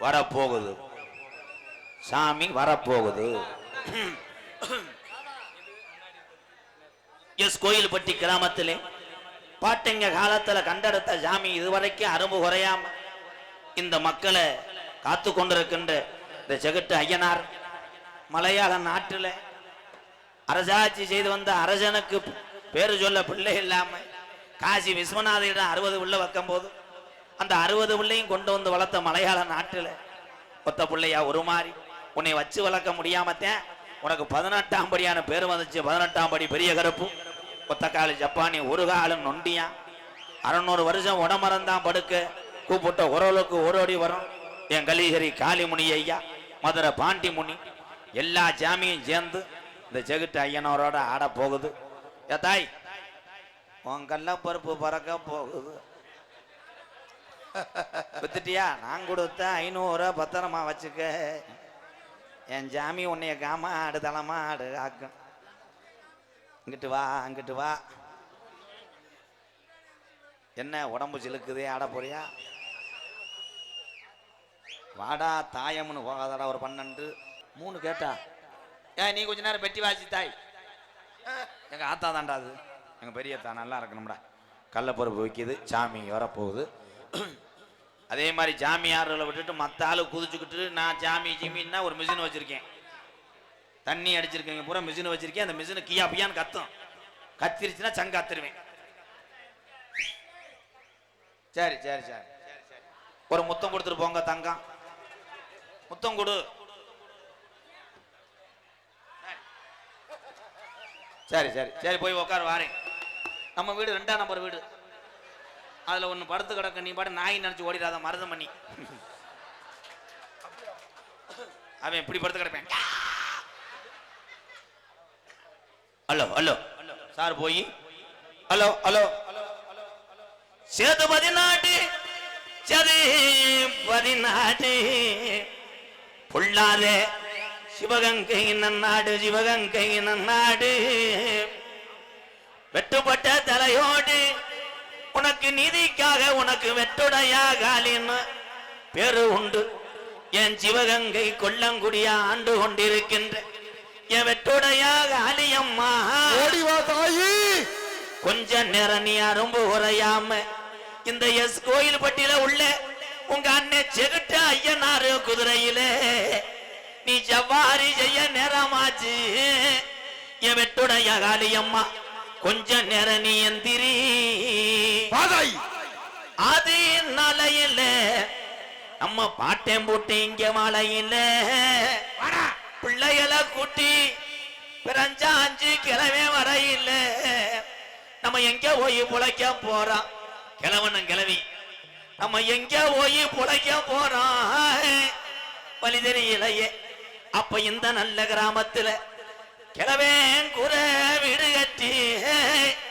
வரப்போகுது. சாமி வரப்போகுது. எஸ் கோயில்பட்டி கிராமத்திலே பாட்டங்க காலத்துல கண்டெடுத்த சாமி இதுவரைக்கும் அரும்பு குறையாம இந்த மக்களை காத்து கொண்டிருக்கின்ற இந்த செகுட்டு ஐயனார் மலையாள நாட்டுல அரசாட்சி செய்து வந்த அரசனுக்கு பேரு சொல்ல பிள்ளை இல்லாம காசி விஸ்வநாதரிடம் அறுபது உள்ள வைக்கும் போது அந்த அறுபது பிள்ளையும் கொண்டு வந்து வளர்த்த மலையாள நாட்டில் ஒத்த பிள்ளையா ஒரு மாதிரி உன்னை வச்சு வளர்க்க முடியாமத்தேன். உனக்கு பதினெட்டாம் படியான பேர் வந்துச்சு. பதினெட்டாம் படி பெரிய கருப்பு. ஒத்தக்காலி ஜப்பானி ஒரு காலம் நொண்டியா. அறநூறு வருஷம் உடமரந்தான் படுக்க. கூப்பிட்ட உறவுக்கு ஒரு அடி வரும். என் கலீகரி காளிமுனி ஐயா மதுரை பாண்டி முனி எல்லா ஜாமியும் சேர்ந்து இந்த செகுட்டு ஐயனோரோட ஆட போகுது. ஏ தாய் உன் பருப்பு பறக்க போகுது. வித்துட்டியா நான் கொடுத்த ஐநூறு பத்திரமா வச்சுக்க. என் ஜாமி உன்னைய காமா ஆடு தளமா ஆடு ஆக்கும் இங்கிட்டு வா அங்கிட்டு வா. என்ன உடம்பு சிலுக்குது ஆட போறியா? வாடா தாயம்னு போகாதடா ஒரு பன்னெண்டு. மூணு கேட்டா? ஏன் நீ கொஞ்ச நேரம் பெட்டி வாசி தாய். எங்க ஆத்தா தான்டா அது. எங்கள் பெரியத்தா நல்லா இருக்கணும்டா. கள்ளப்பருப்பு வைக்கிது சாமி வரப்போகுது. அதே மாதிரி ஜாமியார்களை விட்டுட்டு மற்ற ஆளு குதிச்சுக்கிட்டு நான் ஜாமி ஜிமின்னா ஒரு மிஷின் வச்சிருக்கேன். தண்ணி அடிச்சிருக்கேங்க பூரா மிஷின் வச்சிருக்கேன். அந்த மிஷினை கியா பியான்னு கத்தும். கத்திருச்சுன்னா சங்காத்திருவேன் சரி சரி சரி. ஒரு முத்தம் கொடுத்துட்டு போங்க தங்கம். முத்தம் கொடு. சரி சரி. சரி போய் உட்காரு வாரேன். நம்ம வீடு ரெண்டாம் நம்பர் வீடு. அதுல ஒண்ணு படுத்து கிடக்க நீ பாட்டு நாய் நினைச்சு ஓடிடாத மருதம் பண்ணி. அவன் இப்படி படுத்து கிடப்பேன். Hello hello. சார் போய். Hello hello. சேது பதினாட்டு சரி பதினாட்டு. பொல்லாதே சிவகங்கை நன்னாடு சிவகங்கை நன்னாடு வெட்டுப்பட்ட தலையோடு உனக்கு நீதிக்காக உனக்கு வெட்டுடையா காலின்னு பேரு உண்டு. என் சிவகங்கை கொல்லங்குடியா ஆண்டு கொண்டிருக்கின்ற என் வெட்டுடையா காளியம்மா. ஓடி வா தாயி. கொஞ்ச நேரம் நீ அரும்பு உரையாம இந்த எஸ் கோயில் பட்டியல உள்ள உங்க அண்ணன் செகுட்ட ஐயனாரு குதிரையில நீ ஜவ்வாரி செய்ய நேரமாச்சு. என் வெட்டுடைய காளியம்மா. கொஞ்ச நேரம் நீ எந்திரி அது நலையில. நம்ம பாட்டேன் போட்டு இங்க மலையில. பிள்ளைகளை கூட்டி பிறஞ்சாஞ்சு கிளவே வரையில நம்ம எங்க போய் புழைக்க போறோம் கிழவனும் கிளவி நம்ம எங்க போய் புழைக்க போறோம் வழி தெரியலையே. அப்ப இந்த நல்ல கிராமத்துல கிழவேன் குறை வீடு கட்டி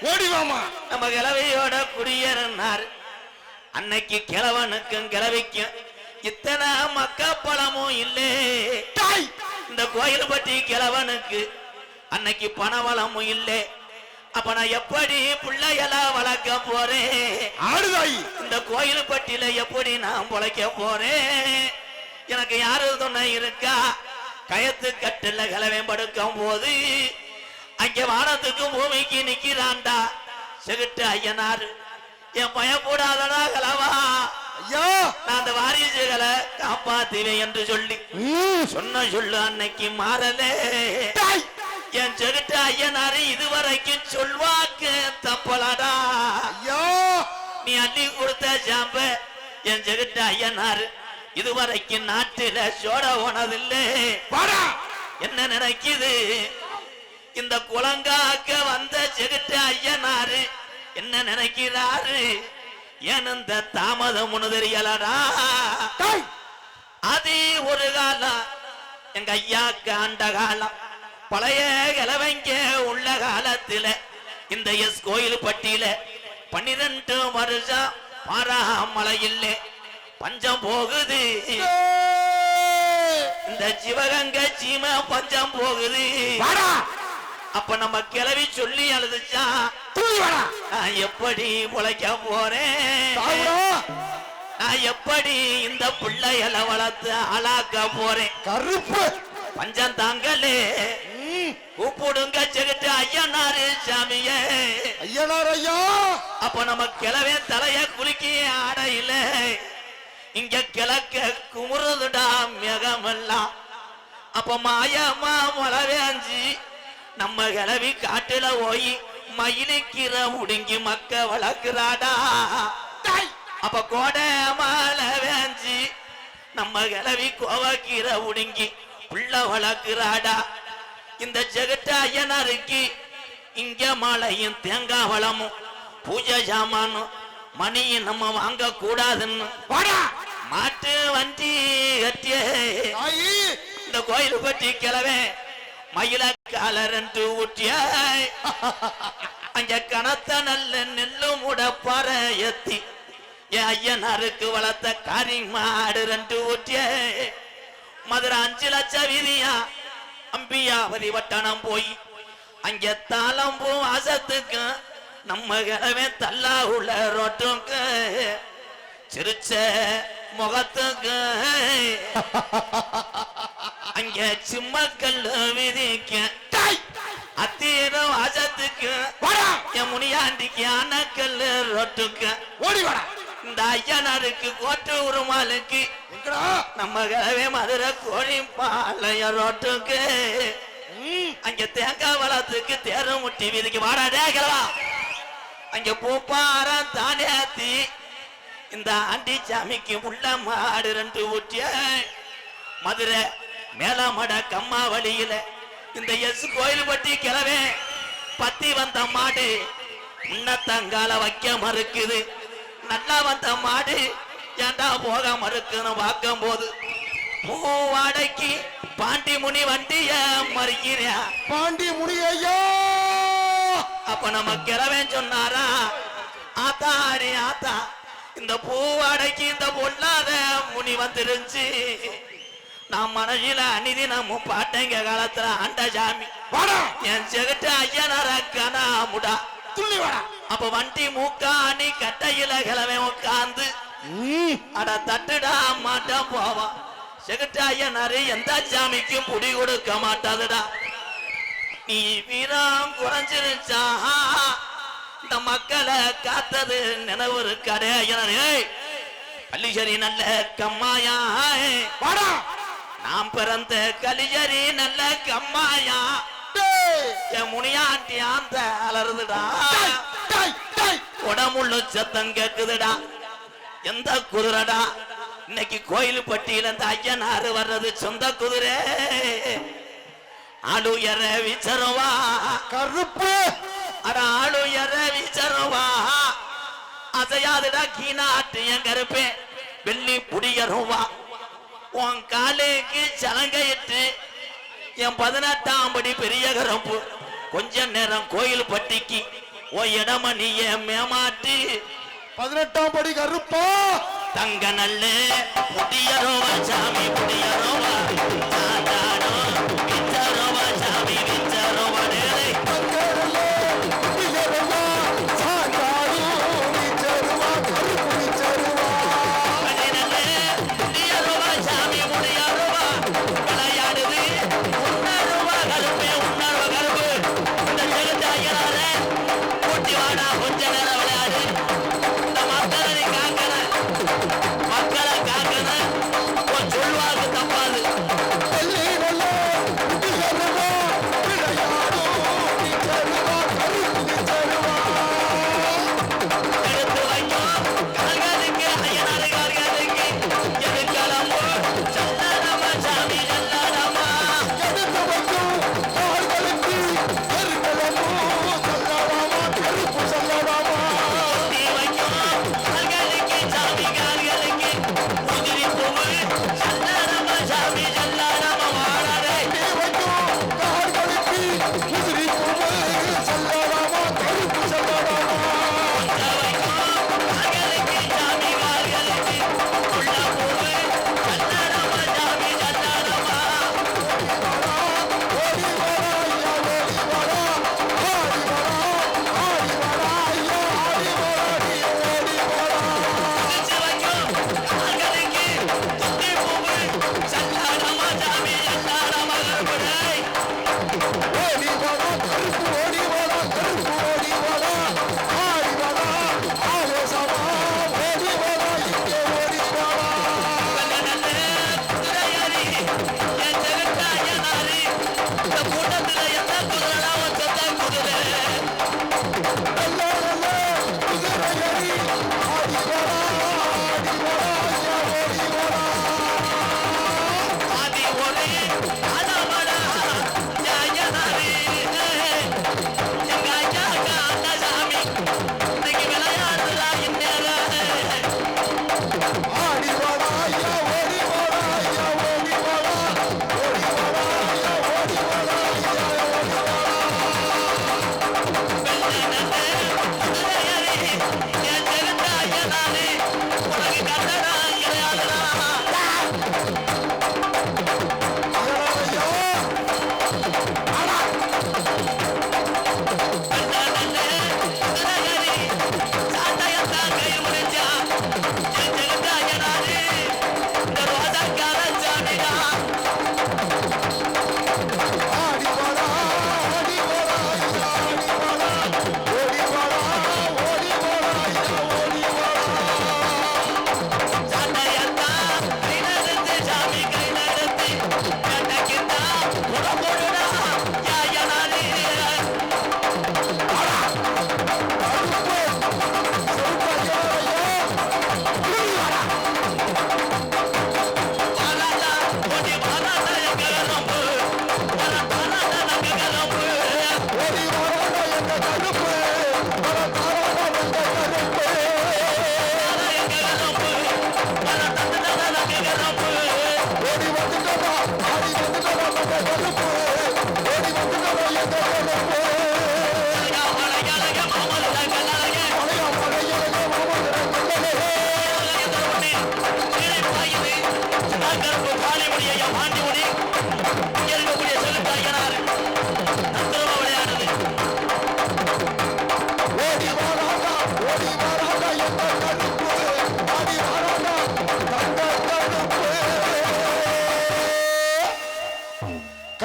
ஓடி வாமா நம்ம கிழவையோட குடியேறினார். அன்னைக்கு கிழவனுக்கும் கிழவிக்கும் இத்தனை மக்கப்பழமும் இல்லை. தாய்! இந்த கோயில் பற்றி கிழவனுக்கு அன்னைக்கு பணவளமும் இல்லை. அப்ப நான் எப்படி பிள்ளையெல்லாம் வளர்க்க போறேன்? இந்த கோயில் பட்டியில எப்படி நான் பொழைக்க போறேன்? எனக்கு யாரு துணை இருக்கா? கயத்து கட்டுல கிளவன் படுக்கும் போது அங்க வானத்துக்கு பூமிக்கு நிக்கிறான்டா. செகுட்டு ஐயனாரு என் பயப்படாதடா கலவா. ஐயா! நான் அந்த வாரிசுகளை காப்பாத்துவேன் என்று சொல்லி. சொன்ன சொல்லு அன்னைக்கு மாறலே. என் செகுட்டு ஐயனாரு இதுவரைக்கும் சொல்வாக்கு தப்பலடா. ஐயா! நீ அள்ளி கொடுத்த ஜாம்ப என் ஜெகட்ட ஐயனாரு இதுவரைக்கும் நாட்டில சோட போனதில்லை. என்ன நினைக்குது இந்த குளங்காக்க வந்த ஜெகட்ட ஐயனாரு என்ன நினைக்கிறாரு? ஏன் இந்த தாமதம் ஒண்ணு தெரியலடா? அது ஒரு காலம். எங்க ஐயாக்கு ஆண்ட காலம். பழைய கிழவங்க உள்ள காலத்துல இந்த எஸ் கோயில் பட்டியல பன்னிரெண்டு வருஷம் பாராமலை இல்லை பஞ்சம் போகுது. இந்த சிவகங்க சீம பஞ்சம் போகுது. அப்ப நம்ம கிளவி சொல்லி அழுதுச்சா? நான் எப்படி பொழைக்க போறேன்? நான் எப்படி இந்த பிள்ளைகளை வளர்த்து ஆளாக்க போறேன்? கருப்பு! பஞ்சம் தாங்களே ம், கூப்பிடுங்க செகுட்டு ஐயனாரு சாமியே. ஐயனார் ஐயா! அப்ப நம்ம கிளவே தலைய குலுக்கி ஆடையில இங்க கிழக்க குமுறுதுடா மிகமெல்லாம் அப்ப மாயமா மழவேஞ்சி நம்ம கிளவி காட்டுல போய் மயிலிக்கிற முடுங்கி மக்க வளர்க்கிறாடா. அப்ப கோடை மழை வேஞ்சி நம்ம கிளவி கோவக்கீர உடுங்கி புள்ள வளர்க்கிறாடா. இந்த ஜெகட்ட ஐயனாருக்கு இங்க மழையும் தேங்காய் வளமும் பூஜை சாமானும் மணியும் நம்ம வாங்க கூடாதுன்னு மாட்டு வண்டி கட்டிய இந்த கோயில் பற்றி கிளவே மயில கால ரெண்டு ஊட்டிய அங்க கனத்த நல்ல நெல்லு முட பாற எத்தி என் ஐயனாருக்கு வளர்த்த காரி மாடு ரெண்டு ஊட்டிய மதுரை அஞ்சு லட்சம் வீதியா அம்பியாவதி வட்டணம் போய் அங்க தாளம் பூ வாசத்துக்கு நம்ம கிழவே தள்ளா உள்ள ரோட்டுக்கு. சிரிச்ச முகத்துக்கு. அங்க சிம்மக்கல் விதிக்க. டாய். அத்தீரம் வாசத்துக்கு வாடா. என் முனியாண்டிக்கு அணக்கல் ரோட்டுக்கு. ஓடி வாடா. இந்த ஐயனாருக்கு கோட்டு உருமாலுக்கு. கிழவே மதுரை கோழி பாளைய ரோட்டுக்கு அங்க தேங்காய் வளத்துக்கு தேரு முட்டி வீதிக்கு வாடாடே கிழவா. அங்க பூப்பாரம் தானியாத்தி இந்த ஆண்டி சாமிக்கு உள்ள மாடு ரெண்டு ஊட்டிய மதுரை மேலமட கம்மா வழியில இந்த எஸ் கோயில் பட்டி கிளவே. பத்தி வந்த மாடு முன்னத்தங்கால வைக்க மறுக்குது. நல்லா வந்த மாடு ஏன்டா போக மறுக்குன்னு பார்க்கும் போது பூவாடைக்கு பாண்டி முனி வண்டிய மறுக்கிறா. பாண்டி முனி ஐயா அப்ப நம்ம கிழவன் சொன்னாரா ஆத்தாடி ஆத்தா. இந்த பூவாடைக்கு இந்த பொல்லாத முனி வந்துருச்சு நான் மனசில அநீதி நம்ம பாட்டைங்க காலத்துல ஆண்ட சாமி என் செகட்டு ஐயனார கனாமுடா துள்ளி வாடா. அப்ப வண்டி மூக்காணி கட்டையில கிழவன் உட்காந்து அட தட்டுடா மாட்டா போவான் செகட்டு ஐயனாரு எந்த சாமிக்கும் புடி கொடுக்க மாட்டாதுடா. நீ வீரம் குறைஞ்சிருச்சா? இந்த மக்களை காத்தது நினைவு இருக்காடே ஐயனாரே கலிசரி நல்ல கம்மாயா? வாடா. நாம் பிறந்த கலிசரி நல்ல கம்மாயா? என் முனியாண்டி அந்த டாய் உடம்புள்ள சத்தம் கேக்குதுடா. எந்த குதிரைடா? இன்னைக்கு கோயில் பட்டியல இந்த ஐயனாரு வர்றது சொந்த குதிரை. ஆளுயர விச்சரவா கருப்பு. அட ஆளுயர விச்சரவா அசையாதுடா கீனாட்டு என் கருப்பே வெள்ளி புடியருவா உன் காலுக்கு சலங்கையிட்டு என் பதினெட்டாம் படி பெரிய கருப்பு. கொஞ்ச நேரம் கோயில் பட்டிக்கு உன் இடமணிய மேமாட்டி பதினெட்டாம் படி கருப்பா தங்க நல்ல புடியரோவா சாமி புடியரோவா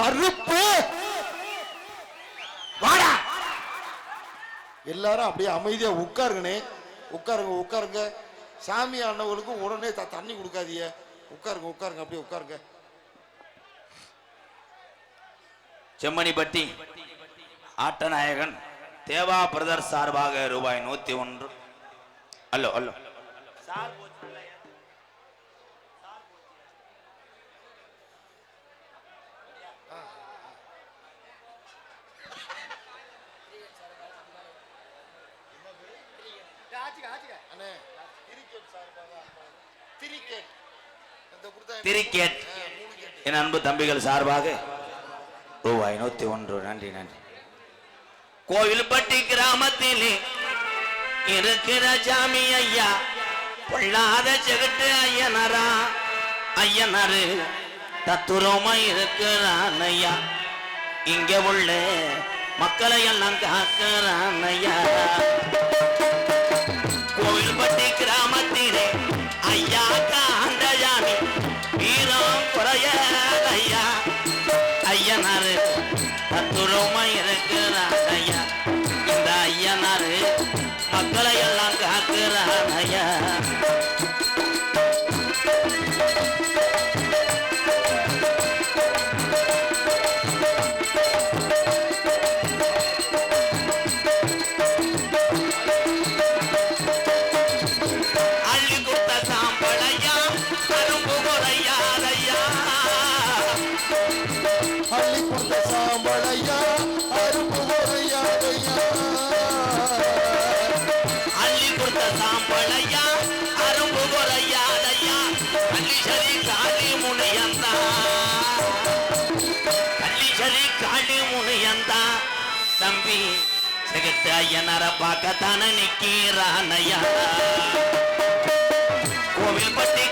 கருப்பு. வாடா. எல்லாரும் அப்படியே அமைதியா உட்காருங்கண்ணே. உட்காருங்க உட்காருங்க. சாமி அண்ணவங்களுக்கும் உடனே தண்ணி கொடுக்காதீங்க. உட்காருங்க உட்காருங்க அப்படியே உட்காருங்க. செம்மணிப்பட்டி ஆட்டநாயகன் தேவா பிரதர் சார்பாக ரூபாய் நூத்தி ஒன்று. அல்லோ அல்லோ. அண்ணே. கிரிக்கெட் சார்பாக என் அன்பு தம்பிகள் சார்பாக ரூபாய் நூத்தி ஒன்று. நன்றி நன்றி. கோவில்பட்டி கிராமத்திலே இருக்கிற ஜாமி ஐயா பொல்லாத செகுட்டு ஐயனரா ஐயனரு தத்துரமா இருக்கிறான் ஐயா. இங்க உள்ள மக்களை எல்லாம் காக்கிறான் ஐயா. அள்ளி சரி காளி முனையந்தா. அள்ளி காளி முனையந்தா. தம்பி சிகித்த ஐயனார பார்க்கத்தான நிக்கிறானையா கோவில்பட்டி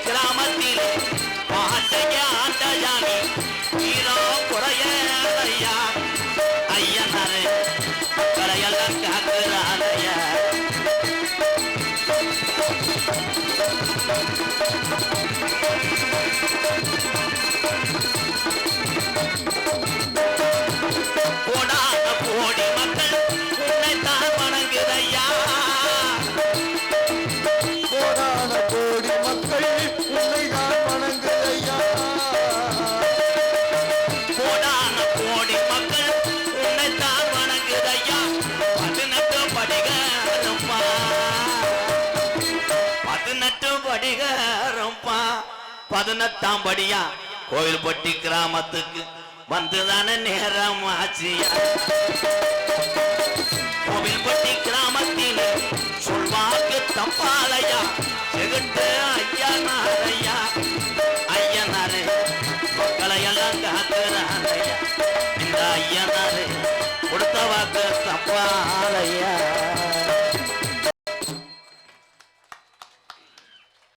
பதினெட்டாம் படியா? கோயில்பட்டி கிராமத்துக்கு. வந்துதானே நேரம் ஆச்சியா கோவில்பட்டி கிராமத்தின் சொல்வாக்கு தப்பாலையா செகுட்ட ஐயா நாரையா ஐயா நாரே மக்களை எல்லாம் காத்துறாரையா இந்த ஐயா நாரே கொடுத்த வாக்கு தப்பாலையா?